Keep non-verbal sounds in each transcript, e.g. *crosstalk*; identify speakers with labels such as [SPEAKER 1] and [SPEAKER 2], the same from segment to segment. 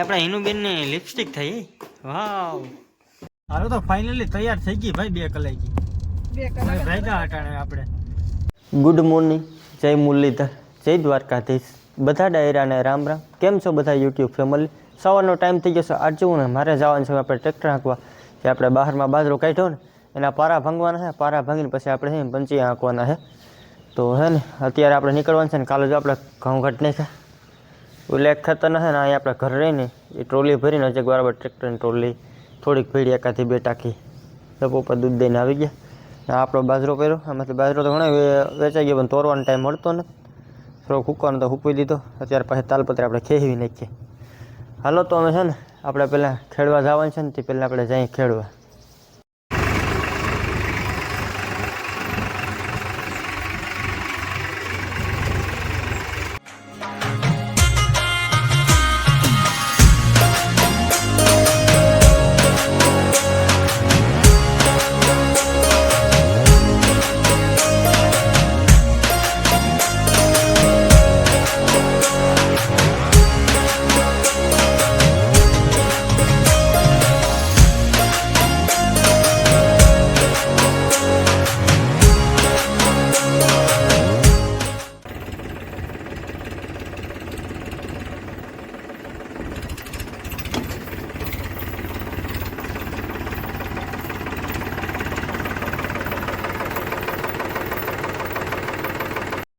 [SPEAKER 1] આપણા હિનુબેનની લિપસ્ટિક થઈ. વાવ. હાલો તો ફાઇનલી તૈયાર થઈ ગઈ ભાઈ બે કલાકી
[SPEAKER 2] બે
[SPEAKER 1] હવે ભેગા હટાણે આપણે.
[SPEAKER 3] ગુડ મોર્નિંગ જય મુરલીધર જય દ્વારકાધીશ. બધા ડાયરાને રામ રામ. કેમ છો બધા યુટ્યુબ ફેમિલી સવારનો ટાઈમ થઈ ગયો છે. આજ જવું ને મારે જવાનું છે આપણે ટ્રેક્ટર હાંકવા. જે આપણે બહારમાં બાજરો કાઢ્યો ને એના પારા ભાંગવાના છે. પારા ભાંગીને પછી આપણે છે ને પંચી હાંકવાના છે. તો હે ને અત્યારે આપણે નીકળવાનું છે ને કાલે જો આપણે ઘઉં ઘટ નાખ્યા. ઓલે થતો નથી ને, અહીંયા આપણે ઘર રહીને એ ટ્રોલી ભરીને હજી બરાબર ટ્રેક્ટરની ટ્રોલી થોડીક ભીડી એકાથી બે ટાંકી તો ઉપર દૂધ દઈને આવી ગયા. ને આપણો બાજરો કર્યો આમાંથી બાજરો તો ઘણો વેચાઈ ગયો, પણ તોરવાનો ટાઈમ મળતો ને થોડો ફૂકવાનો તો હૂકવી દીધો. અત્યારે પાસે તાલપત્રે આપણે ખેવી નાખીએ. હાલો, તો અમે છે ને, આપણે પહેલાં ખેડવા જવાનું છે ને, તે પહેલાં આપણે જઈએ ખેડવા.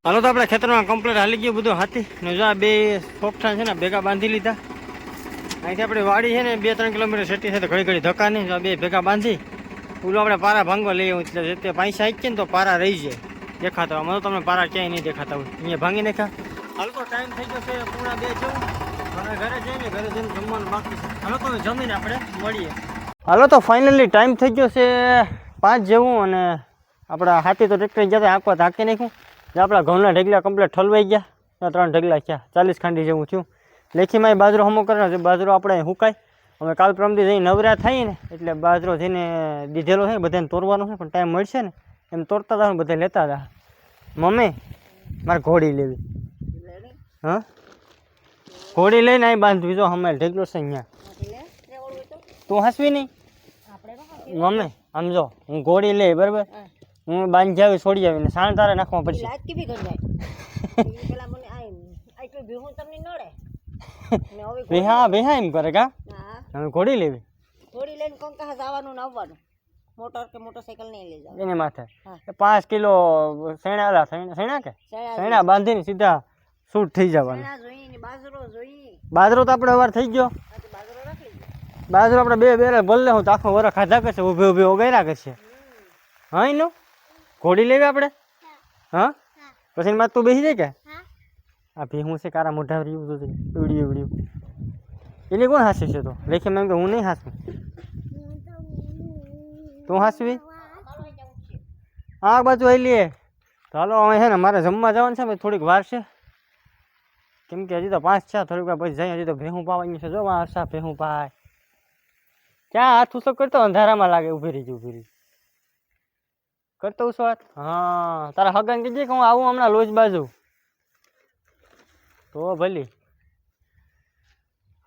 [SPEAKER 1] હાલો તો આપણે ખેતરમાં કમ્પ્લેટ હાલી ગયું બધું હાથી. નજા બે સોફ્ટા છે ને ભેગા બાંધી લીધા. અહીંથી આપણે વાડી છે ને, બે ત્રણ કિલોમીટર સેટી છે તો ઘડી ઘડી ધક્કા નહીં બે ભેગા બાંધી, ઓલું આપણે પારા ભાંગવા લઈએ એટલે જે તે પૈસા આવી ને તો પારા રહી જાય. દેખાતા હોય. મને તમને પારા ક્યાંય નહીં દેખાતા હોય. અહીંયા ભાંગી નાખ્યા. હાલ તો ટાઈમ થઈ ગયો છે પૂરા બે જેવું. હવે ઘરે જઈને ઘરે જઈને જમવાનું બાકી છે. હાલો તો જમીને આપણે મળીએ. હાલો તો ફાઇનલી ટાઈમ થઈ ગયો છે પાંચ જેવું અને આપણા હાથી તો ટ્રેક્ટર જતા હતા ધાકી નાખ્યું. આપણા ઘઉંના ઢગલા કમ્પ્લીટ ઠલવાઈ ગયા. ત્રણ ઢગલા થયા ચાલીસ ખાંડી જેવું થયું. લેખીમાં બાજરો હમો કરવાનો બાજરો આપણે હુકાય. અમે કાલ પ્રમથી જઈને નવરા થઈએ ને એટલે બાજરો જઈને દીધેલો છે. બધાને તોરવાનો છે પણ ટાઈમ મળશે ને. એમ તોરતા હતા બધા લેતા હતા મમ્મી મારે ઘોડી લેવી. હા? ઘોડી લઈને અહીં બાંધવી. જો અમે ઢગલો છે અહીંયા. તું હસવી નહીં? મમ્મી સમજો હું ઘોડી લઈ બરાબર? હું બાંધી આવી છોડી આવીને સાણ તારે નાખવા પડશે.
[SPEAKER 2] લાજ કેવી કરી જાય *laughs* ઈ પેલા મને આ આટલું ભેગું તમને નડે. *laughs* ને હવે
[SPEAKER 1] વિહા વિહા એમ કરે કા?
[SPEAKER 2] હા.
[SPEAKER 1] હવે ઘોડી લેવી?
[SPEAKER 2] ઘોડી લઈને કંકા જવાનું ને આવવાનું? મોટર કે મોટરસાઇકલ નહીં લઈ જાવ
[SPEAKER 1] એની માથે. પાંચ કિલો શેણા અલા શેણા કે?
[SPEAKER 2] શેણા
[SPEAKER 1] બાંધીને સીધા શૂટ થઈ જવાનું.
[SPEAKER 2] બાજરો જોઈ.
[SPEAKER 1] બાજરો તો આપણે વાર થઈ ગયો.
[SPEAKER 2] બાજરો
[SPEAKER 1] આપણે બે બે ભલે હું તો આખો વર ખાધા કરશે ઊભે ઊભે ઓગાયરા કરશે. હા એનું ઘોડી લેવી આપણે? હા. પછી એમાં તું બેસી જાય કે? આ ભીહું છે કારા મોઢા રહ્યું તો ઉડ્યું ઉડ્યું. એને કોણ હાસે છે તો? લેખે એમ કે હું નહીં હાસું તું હાસવી? આ બાજુ આવી લઈએ તો હાલો હવે છે ને મારે જમવા જવાનું છે ભાઈ થોડીક વાર છે. કેમ કે હજી તો પાંચ છે થોડીક વાર પછી જઈએ હજી તો ભેહું પાવાની છે. જો આશા ભેહું પાય. ક્યાં હાથ ઉસો કરતો? અંધારામાં લાગે ઊભી રહી ઊભી રહી. કરતો છું વાત? હા, તારા હગન કીધી કે હું આવું હમણાં લોજ બાજુ. તો ભલી.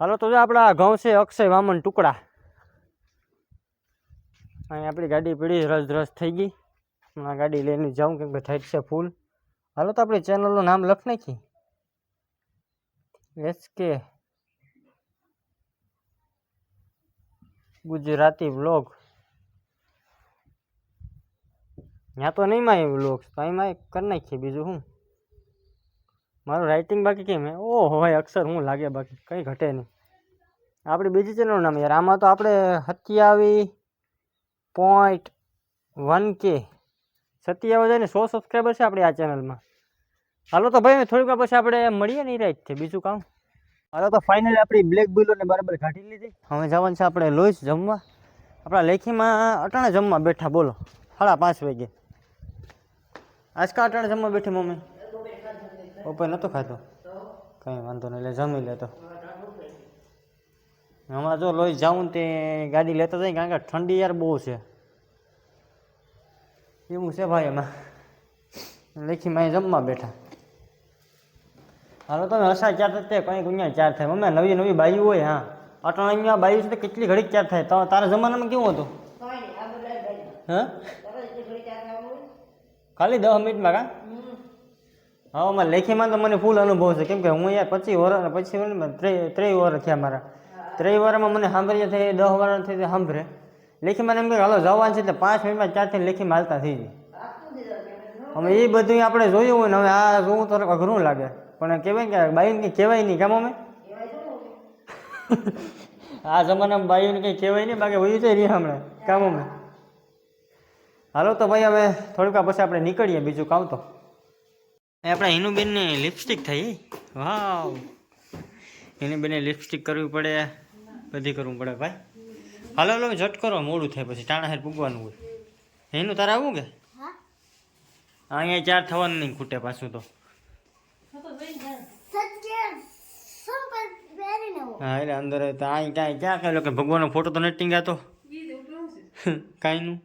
[SPEAKER 1] હાલો, તો આપણા ઘઉં છે, અક્ષય, વામન ટુકડા. અહીં આપણી ગાડી પીડી રસ રસ થઈ ગઈ. હમણાં ગાડી લઈને જાઉં કેમ કે ઠેઠ છે ફૂલ હાલો, તો આપણી ચેનલનું નામ લખ નાખી. એસ કે ગુજરાતી બ્લોગ ત્યાં તો નહીં માં બ્લોગ તો અહીંમાં કરી નાખીએ બીજું શું? મારું રાઇટિંગ બાકી કેમ ઓ હોય, અક્ષર હું લાગે બાકી, કંઈ ઘટે નહીં. આપણી બીજી ચેનલનું નામ યાર, આમાં તો આપણે સત્યાવી પોઈન્ટ વન કે સત્યાવી જાય ને સો સબસ્ક્રાઈબર છે આપણી આ ચેનલમાં હાલો તો ભાઈ, થોડીક વાર પછી આપણે મળીએ નહીં રાઈટ છે બીજું કામ? હાલો તો ફાઇનલી આપણી બ્લેક બિલોને બરાબર કાઢી લીધી. હવે જવાનું છે આપણે લોઈસ જમવા. આપણા લેખીમાં અટાણે જમવા બેઠા, બોલો. સાડા પાંચ વાગે આજકા અટાણે જમવા બેઠી મમ્મી? બપોર નહોતો ખાતો કંઈ વાંધો નહીં એટલે જમી લેતો હમણાં જો લોહી જાઉં તે ગાડી લેતા જાય કારણ કે ઠંડી યાર બહુ છે. એવું છે ભાઈ એમાં. લેખીમાં અહીં જમવા બેઠા. હાલો તમે હસા ચાર થતે કંઈ ગુણ્યા ચાર થાય. મમ્મી નવી નવી બાઈ હોય હા. અટાણા અહીંયા બાયું છે તો કેટલી ઘડીક ચાર થાય? તો તારા જમાનામાં કેવું હતું? હા
[SPEAKER 4] તરત એટલી ઘડી ચાર થવાનું
[SPEAKER 1] ખાલી દસ મિનિટમાં કા? હા, અમારે લેખીમાં તો મને ફૂલ અનુભવ છે. કેમ કે હું યાર પચીસ વર્ષ પચીસ વર્ષ ત્રેવીસ વર્ષ થયા મારા. ત્રેવીસ વર્ષમાં મને સાંભળીએ થઈ દસ વર્ષ થઈ તો સાંભળે. લેખીમાં એમ કે હાલો, જવાનું છે એટલે પાંચ મિનિટમાં ચારથી લેખીમાં હાલતા થઈ જાય. અમે એ બધું આપણે જોયું હોય ને, હવે આ જોવું તો અઘરું લાગે. પણ કહેવાય કે બાઈને કંઈ કહેવાય નહીં, કેમ અમે? *laughs* આ જમાનામાં બાઈને કંઈ કહેવાય નહીં, બાકી વયું છે રહ્યા હમણાં. કામ અમે? હાલો તો ભાઈ હવે થોડીક પછી આપણે નીકળીએ બીજું કામ તો. એ આપણા હિનુબેનની લિપસ્ટિક થઈ? વાવ. હિનુબેનને લિપસ્ટિક કરવી પડે. બધી કરવું પડે ભાઈ. હાલો હાલો ઝટ કરો મોડું થાય પછી. ટાણા હેર પૂગવાનું હોય. હિનુ તારે આવું કે? અહીંયા ચાર થવાનું નહીં ખૂટે પાછું તો. હા એટલે અંદર તો અહીં કાંઈ ક્યાં કહેલો કે ભગવાનનો ફોટો તો નથી ટીંગાતો. કાંઈ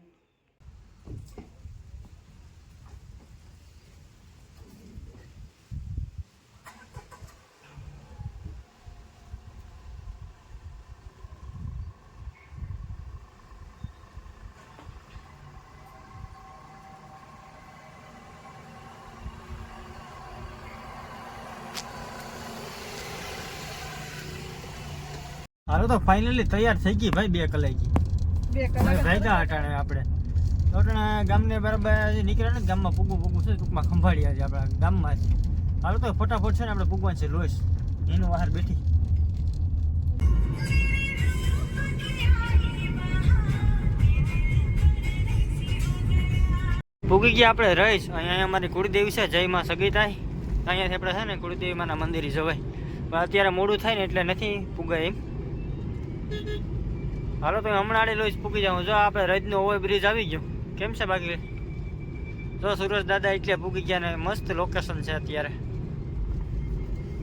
[SPEAKER 1] હાલો તો ફાઇનલી તૈયાર થઈ ગઈ ભાઈ બે કલાકી
[SPEAKER 5] બે
[SPEAKER 1] હવે ભેગા અટાણે આપણે. અટાણે ગામને બરાબર નીકળ્યા ને ગામમાં પૂગું પૂગું છે ટૂંકમાં ખંભાળ્યા છે આપણા ગામમાં છે હાલો તો ફટાફટ છે ને આપણે પૂગવા છે લોસ એનું બહાર બેઠી. પૂગી ગયા આપણે રહીશ. અહીંયા અમારી કુળદેવી છે જય માં સગી થાય અહીંયાથી આપણે છે ને કુળદેવી માના મંદિરે જવાય. પણ અત્યારે મોડું થાય ને એટલે નથી પૂગાય એમ. હાલો, તો હમણાં આડે લોહી પૂકી જાઉં. જો, આપણે રજનો ઓવર બ્રિજ આવી ગયો. કેમ છે બાકી? જો, સુરજ દાદા એટલે પૂકી ગયા ને મસ્ત લોકેશન છે અત્યારે.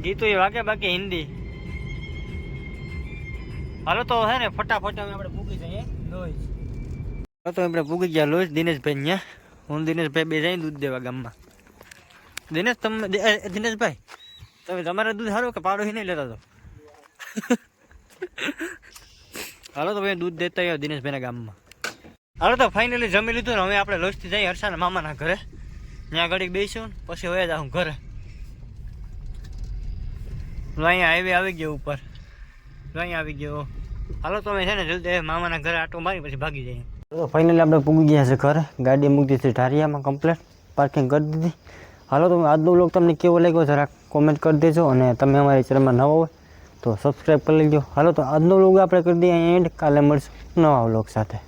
[SPEAKER 1] ગીતો એ વાગે બાકી હિન્દી. હાલો, તો હે ને, ફટાફટ અમે આપણે પૂકી જઈએ. લોહી તો આપણે પૂકી ગયા લોહી દિનેશભાઈ ત્યાં હું દિનેશભાઈ બે જઈને દૂધ દેવા ગામમાં. દિનેશ, તમે દિનેશભાઈ, તમે તમારે દૂધ સારું કે પાડો નહીં લેતા તો? હાલો તો ભાઈ, દૂધ દેતા આવ્યો દિનેશભાઈના ગામમાં. હાલો તો ફાઇનલી જમી લીધું ને હવે આપણે લોસથી જઈએ હર્ષાના મામાના ઘરે. ત્યાં ઘડીક બેસીશું ને પછી હવે જાઉં ઘરે. અહીંયા હાઈવે આવી ગયો ઉપર. અહીંયા આવી ગયો. હાલો, તો અમે છે ને જલ્દી મામાના ઘરે આટો મારી પછી ભાગી જઈએ. તો ફાઇનલી આપણે પૂગી ગયા છે ઘરે. ગાડી મૂકી હતી ઢારિયામાં કમ્પ્લેટ પાર્કિંગ કરી દીધી. હાલો, તો આજનો બ્લોગ તમને કેવો લાગ્યો જરાક કોમેન્ટ કરી દેજો અને તમે અમારી ચેનલમાં નવા હોય તો સબસ્ક્રાઈબ કરી લેજો. હાલો, તો આજનો વ્લોગ આપણે કરી દઈએ એન્ડ કાલે મળશું નવા વ્લોગ સાથે.